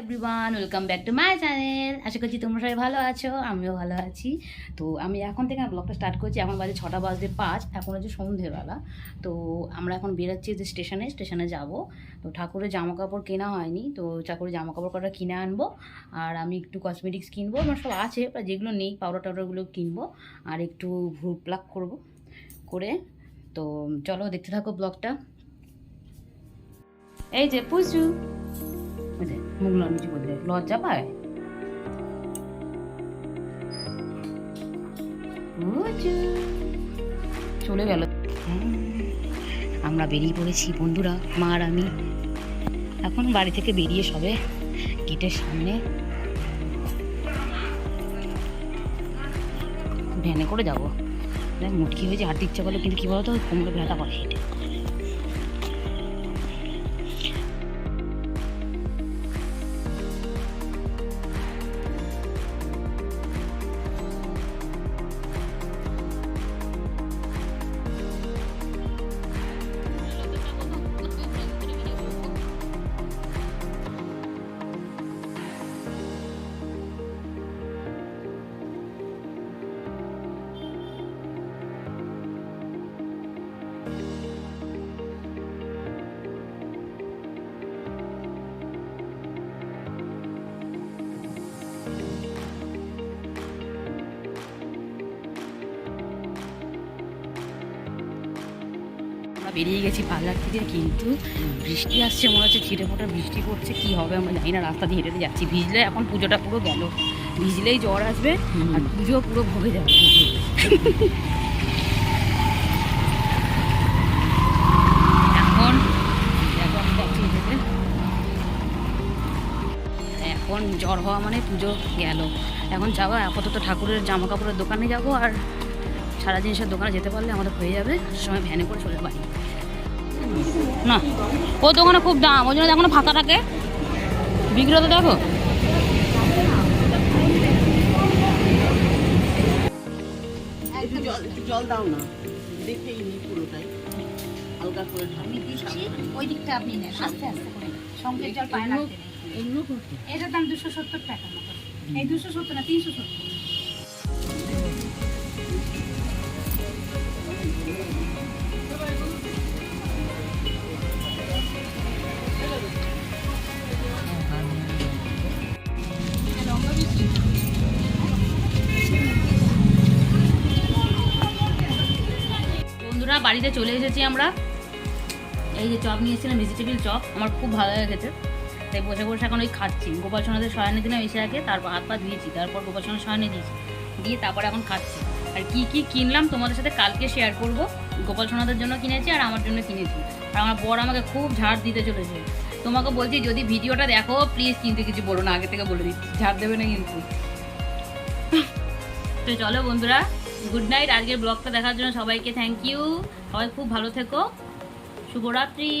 Everyone welcome back to my channel আশা করছি তোমরা সবাই ভালো আছো, আমিও ভালো আছি। তো আমি এখন থেকে ব্লগটা স্টার্ট করছি। এখন বাজে ছটা বাজে পাঁচ, এখন হচ্ছে সন্ধ্যেবেলা তো আমরা এখন বেরোচ্ছি যে স্টেশনে স্টেশনে যাব। তো ঠাকুরের জামা কাপড় কেনা হয়নি, তো ঠাকুরের জামা কাপড় কটা কিনে আনব, আর আমি একটু কসমেটিক্স কিনবো। আমার সব আছে যেগুলো নেই পাউডার টাউডারগুলো কিনবো, আর একটু ভ্রু প্লাক করব করে। তো চলো দেখতে থাকো ব্লগটা এই যে, পুজু। যে মুখ নিচু করে লজ্জা পায়? চলে গেল। আমরা বেরিয়ে পড়েছি বন্ধুরা, মা আর আমি। এখন বাড়ি থেকে বেরিয়ে সবে গেটের সামনে। ভ্যানে করে যাব। মুটকি হয়েছে, হাঁটতে ইচ্ছা করল, কিন্তু কী বলতো, কোমরে ব্যথা করে হেঁটে। বেরিয়ে গেছি পার্লার থেকে কিন্তু বৃষ্টি আসছে মনে হচ্ছে ছিটে ফোটা বৃষ্টি পড়ছে কি হবে আমরা জানি না রাস্তা দিয়ে হেঁটে যাচ্ছি। ভিজলে এখন পুজোটা পুরো গেল ভিজলেই জ্বর আসবে আর পুজো পুরো ভরে যাবে। এখন এখন জ্বর হওয়া মানে পুজো গেল। এখন যাব আপাতত ঠাকুরের জামা কাপড়ের দোকানে যাব আর সারা জিনিসের দোকানে যেতে পারলে আমাদের হয়ে যাবে সময় ভ্যানে করে চলে বাড়ি না ও দোকানে খুব দাম ওই জন্য এখনও ফাঁকা থাকে বিক্রি হতে দেখো। জল দাও না। দেখেই নি পুরোটাই। হালকা করে ঢালি। ওই দিকটা আপনি নেন আস্তে আস্তে করে সংকেত জল পায় না। করতে। এটার দাম দুশো সত্তর টাকা মতো। এই দুশো সত্তর না তিনশো সত্তর। বাড়িতে চলে এসেছি আমরা। এই যে চপ নিয়েছিলাম ভেজিটেবিল চপ। আমার খুব ভালো লেগেছে। তাই বসে বসে এখন ওই খাচ্ছি। গোপাল সোনাদের শয়নে দিলাম এসে আগে তারপর হাত পা ধুয়েছি, তারপর গোপাল সোনার শয়নে দিয়েছি। দিয়ে তারপর এখন খাচ্ছি। আর কি কি কিনলাম তোমাদের সাথে কালকে শেয়ার করব। গোপাল সোনাদের জন্য কিনেছি আর আমার জন্য কিনেছি। আর আমার বর আমাকে খুব ঝাড় দিতে চলেছে। তোমাকে বলছি, যদি ভিডিওটা দেখো প্লিজ কিন্তু কিছু বলো না, আগে থেকে বলে দিচ্ছি। ঝাড় দেবে না কিন্তু। তো চলো বন্ধুরা গুড নাইট আজকের ব্লগটা দেখার জন্য সবাইকে থ্যাংক ইউ সবাই খুব ভালো থেকো। শুভরাত্রি।